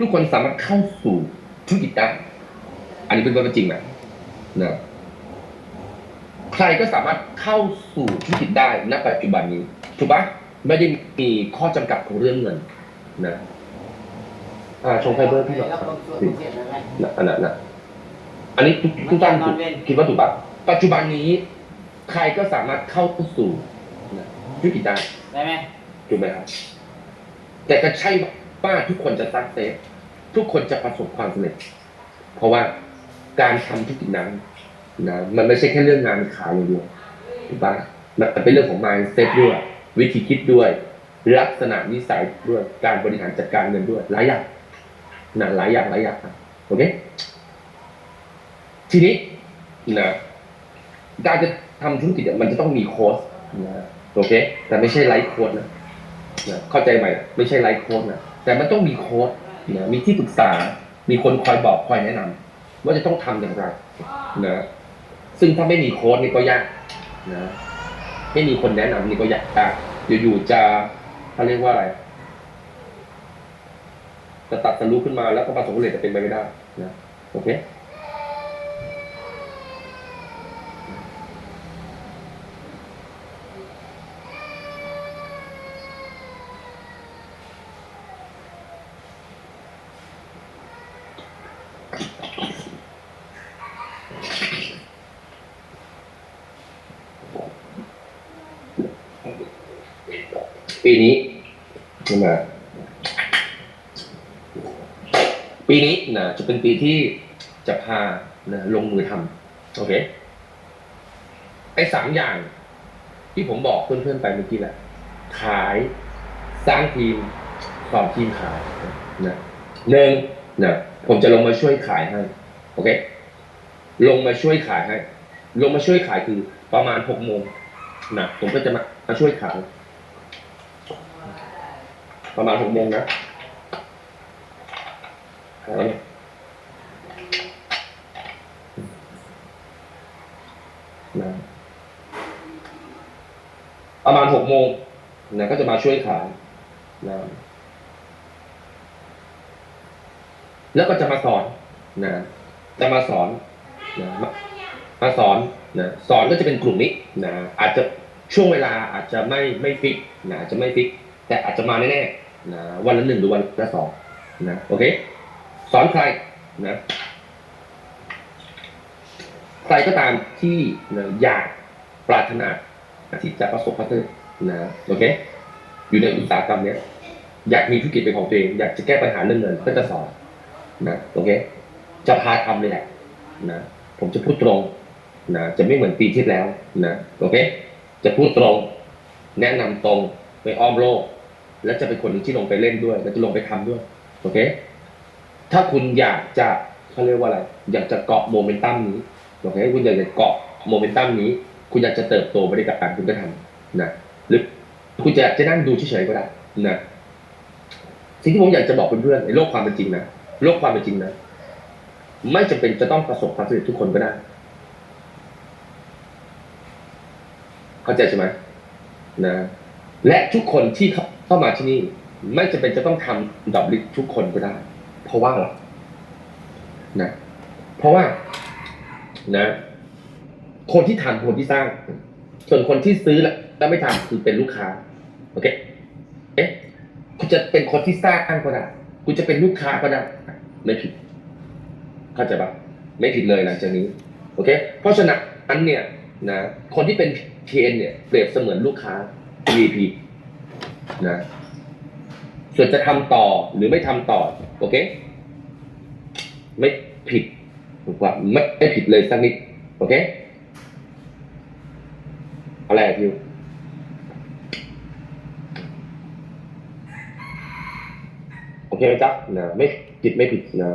ทุกคนสามารถเข้าสู่ธุรกิจได้อันนี้เป็นเรื่องจริงนะนะใครก็สามารถเข้าสู่ธุรกิจได้ณปัจจุบันนี้ถูกปะไม่ได้มีข้อจำกัดของเรื่องเงินนะอ่าชงไฟเบอร์พี่หน่อยแล้วครับคนส่วนพิเศษอะไรนะอันนั้นนะอันนี้ทุกทุกท่านถูกคิดว่าถูกปะปัจจุบันนี้ ใครก็สามารถเข้าสู่นะธุรกิจได้ได้ไหมถูกไหมครับแต่ก็ใช่ ว่าทุกคนจะสักเซสทุกคนจะประสบความสำเร็จ เพราะว่าการทำธุรกิจนั้นนะมันไม่ใช่แค่เรื่องงานขายอย่างเดียวถูกปะมันเป็นเรื่องของ mindset ด้วย วิธีคิดด้วย ลักษณะนิสัยด้วยการบริหารจัดการเงินด้วยหลายอย่างนะหลายอย่างหลายอย่างโอเคทีนี้นะการจะทำธุรกิจมันจะต้องมีโค้ชนะโอเค แต่ไม่ใช่ไลฟ์โค้ชนะนะเข้าใจไหมไม่ใช่ไลฟ์โค้ชนะ แต่มันต้องมีโค้ดนะมีที่ปรึกษา มีคนคอยบอกคอยแนะนำว่าจะต้องทำอย่างไรนะซึ่งถ้าไม่มีโค้ดนี่ก็ยากนะไม่มีคนแนะนำนี่ก็ยากอยู่ๆจะเขาเรียกว่าอะไรจะตัดสรู้ขึ้นมาแล้วก็ประสบผลสำเร็จจะเป็นไปไม่ได้นะโอเค ปีนี้ใช่ไหมปีนี้นะจะเป็นปีที่จะพานะลงมือทำโอเคไอ้สามอย่าง ที่ผมบอกเพื่อนๆไปเมื่อกี้แหละ ขายสร้างทีมสอนทีมขายนะหนึ่งนะผมจะลงมาช่วยขายให้โอเค ลงมาช่วยขายให้ ลงมาช่วยขายคือประมาณหกโมงนะผมก็จะมามาช่วยขาย ประมาณหกโมงนะเอเนี่ยนะประมาณหกโมงนะก็จะมาช่วยขายนะแล้วก็จะมาสอนนะจะมาสอนนะมามาสอนนะสอนก็จะเป็นกลุ่มนี้นะอาจจะช่วงเวลาอาจจะไม่ไม่ฟิกนะอาจจะไม่ฟิก แต่อาจจะมาแน่ๆนะวันละหนึ่งหรือวันละสองนะโอเค สอนใครนะใครก็ตามที่นะอยากปรารถนาที่จะประสบความสำเร็จนะโอเค อยู่ในอุตสาหกรรมเนี้ยอยากมีธุรกิจเป็นของตัวเอง อยากจะแก้ปัญหาเรื่องเงินก็จะสอนนะโอเค จะพาทำเลยแหละนะผมจะพูดตรงนะจะไม่เหมือนปีที่แล้วนะโอเค จะพูดตรง แนะนำตรงไม่อ้อมโลก และจะเป็นคนหนึ่งที่ลงไปเล่นด้วย และจะลงไปทำด้วย โอเค ถ้าคุณอยากจะเขาเรียกว่าอะไร อยากจะเกาะโมเมนตัมนี้ โอเค คุณอยากจะเกาะโมเมนตัมนี้ คุณอยากจะเติบโตไปด้วยกันคุณก็ทำนะ หรือคุณจะอยากจะนั่งดูเฉยๆก็ได้นะ สิ่งที่ผมอยากจะบอกเพื่อนๆในโลกความเป็นจริงนะ โลกความเป็นจริงนะ ไม่จำเป็นจะต้องประสบความสำเร็จทุกคนก็ได้ เข้าใจใช่ไหมนะ และทุกคนที่เข้ามาที่นี่ไม่จำเป็นจะต้องทำดอกลิกทุกคนก็ได้ เพราะว่าอะไรนะ เพราะว่านะ คนที่ทำคนที่สร้าง ส่วนคนที่ซื้อแล้วแล้วไม่ทำคือเป็นลูกค้า โอเคเอ๊ะคุณจะเป็นคนที่สร้างก็ได้คุณจะเป็นลูกค้าก็ได้ไม่ผิดเข้าใจปะไม่ผิดเลยหลังจากนี้ โอเค เพราะฉะนั้นเนี่ยนะคนที่เป็น TN เนี่ยเปรียบเสมือนลูกค้า VIP นะส่วนจะทำต่อหรือไม่ทำต่อ โอเค ไม่ผิดถูกปะไม่ไม่ผิดเลยสักนิด โอเคอะไรพิวโอเคไหมจ๊ะนะไม่ผิดไม่ผิดนะ